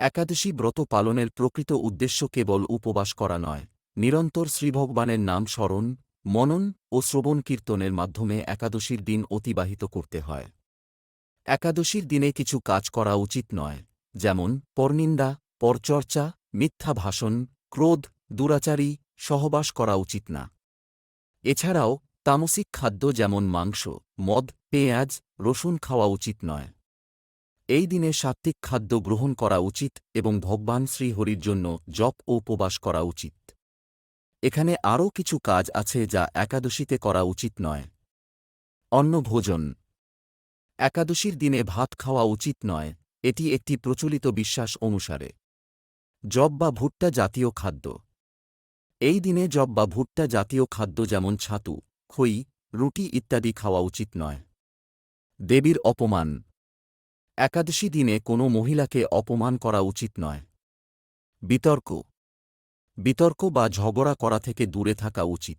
একাদশী ব্রত পালনের প্রকৃত উদ্দেশ্য কেবল উপবাস করা নয়, নিরন্তর শ্রীভগবানের নাম স্মরণ, মনন ও শ্রবণ কীর্তনের মাধ্যমে একাদশীর দিন অতিবাহিত করতে হয়। একাদশীর দিনে কিছু কাজ করা উচিত নয়, যেমন পরনিন্দা, পরচর্চা, মিথ্যা ভাষণ, ক্রোধ, দুরাচারী, সহবাস করা উচিত না। এছাড়াও তামসিক খাদ্য যেমন মাংস, মদ, পেঁয়াজ, রসুন খাওয়া উচিত নয়। এই দিনে সাত্ত্বিক খাদ্য গ্রহণ করা উচিত এবং ভগবান শ্রীহরির জন্য জপ ও উপবাস করা উচিত। এখানে আরও কিছু কাজ আছে যা একাদশীতে করা উচিত নয়। অন্ন ভোজন। একাদশীর দিনে ভাত খাওয়া উচিত নয়, এটি একটি প্রচলিত বিশ্বাস অনুসারে। জব বা ভুট্টা জাতীয় খাদ্য। এই দিনে জব বা ভুট্টা জাতীয় খাদ্য যেমন ছাতু, খই, রুটি ইত্যাদি খাওয়া উচিত নয়। দেবীর অপমান। একাদশী দিনে কোনো মহিলাকে অপমান করা উচিত নয়। বিতর্ক। বিতর্ক বা ঝগড়া করা থেকে দূরে থাকা উচিত।